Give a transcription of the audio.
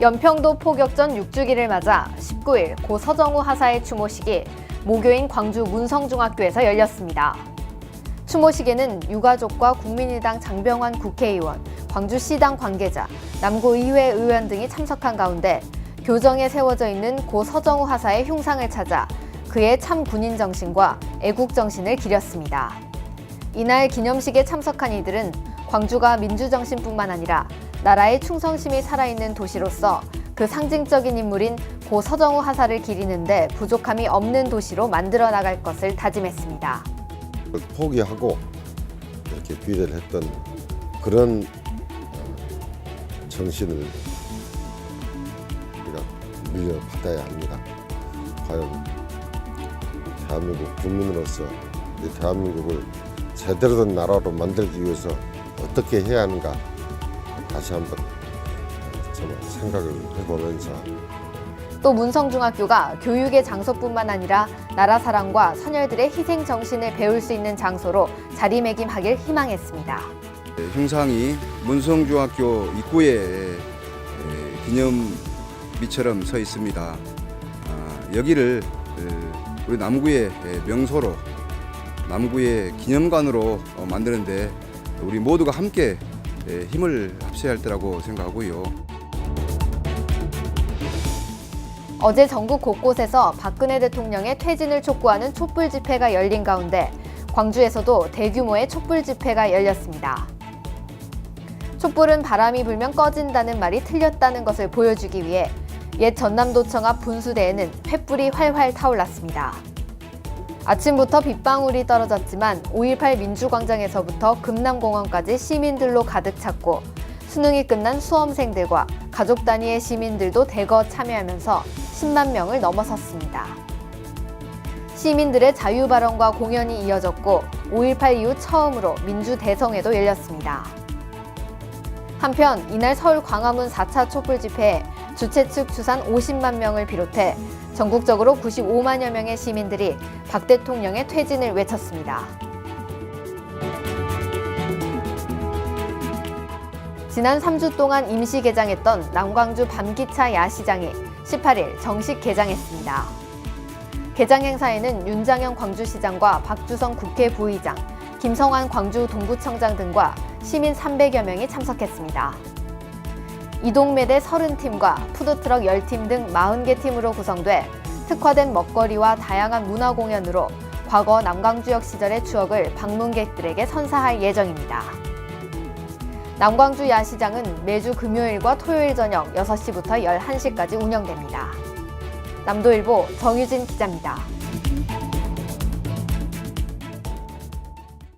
연평도 포격전 6주기를 맞아 19일 고 서정우 하사의 추모식이 모교인 광주 문성중학교에서 열렸습니다. 추모식에는 유가족과 국민의당 장병환 국회의원, 광주시당 관계자, 남구의회 의원 등이 참석한 가운데 교정에 세워져 있는 고 서정우 하사의 흉상을 찾아 그의 참 군인 정신과 애국 정신을 기렸습니다. 이날 기념식에 참석한 이들은 광주가 민주정신뿐만 아니라 나라의 충성심이 살아있는 도시로서 그 상징적인 인물인 고 서정우 하사를 기리는데 부족함이 없는 도시로 만들어 나갈 것을 다짐했습니다. 포기하고 이렇게 비례를 했던 그런 어, 정신을 우리가 물려받아야 합니다. 과연 대한민국 국민으로서 이 대한민국을 제대로 된 나라로 만들기 위해서 어떻게 해야 하는가 다시 한번 생각을 해보면서 또 문성중학교가 교육의 장소뿐만 아니라 나라 사랑과 선열들의 희생 정신을 배울 수 있는 장소로 자리매김하길 희망했습니다. 네, 흉상이 문성중학교 입구에 에, 기념비처럼 서 있습니다. 아, 여기를 에, 우리 남구의 에, 명소로 남구의 기념관으로 어, 만드는데 우리 모두가 함께 에, 힘을 합쳐야 할 때라고 생각하고요. 어제 전국 곳곳에서 박근혜 대통령의 퇴진을 촉구하는 촛불 집회가 열린 가운데 광주에서도 대규모의 촛불 집회가 열렸습니다. 촛불은 바람이 불면 꺼진다는 말이 틀렸다는 것을 보여주기 위해 옛 전남도청 앞 분수대에는 횃불이 활활 타올랐습니다. 아침부터 빗방울이 떨어졌지만 5.18 민주광장에서부터 금남공원까지 시민들로 가득 찼고 수능이 끝난 수험생들과 가족 단위의 시민들도 대거 참여하면서 10만 명을 넘어섰습니다. 시민들의 자유 발언과 공연이 이어졌고 5.18 이후 처음으로 민주 대성회도 열렸습니다. 한편 이날 서울 광화문 4차 촛불 집회에 주최 측 추산 50만 명을 비롯해 전국적으로 95만여 명의 시민들이 박 대통령의 퇴진을 외쳤습니다. 지난 3주 동안 임시 개장했던 남광주 밤기차 야시장이 18일 정식 개장했습니다. 개장 행사에는 윤장현 광주시장과 박주성 국회 부의장, 김성환 광주 동구청장 등과 시민 300여 명이 참석했습니다. 이동매대 30팀과 푸드트럭 10팀 등 40개 팀으로 구성돼 특화된 먹거리와 다양한 문화 공연으로 과거 남광주역 시절의 추억을 방문객들에게 선사할 예정입니다. 남광주 야시장은 매주 금요일과 토요일 저녁 6시부터 11시까지 운영됩니다. 남도일보 정유진 기자입니다.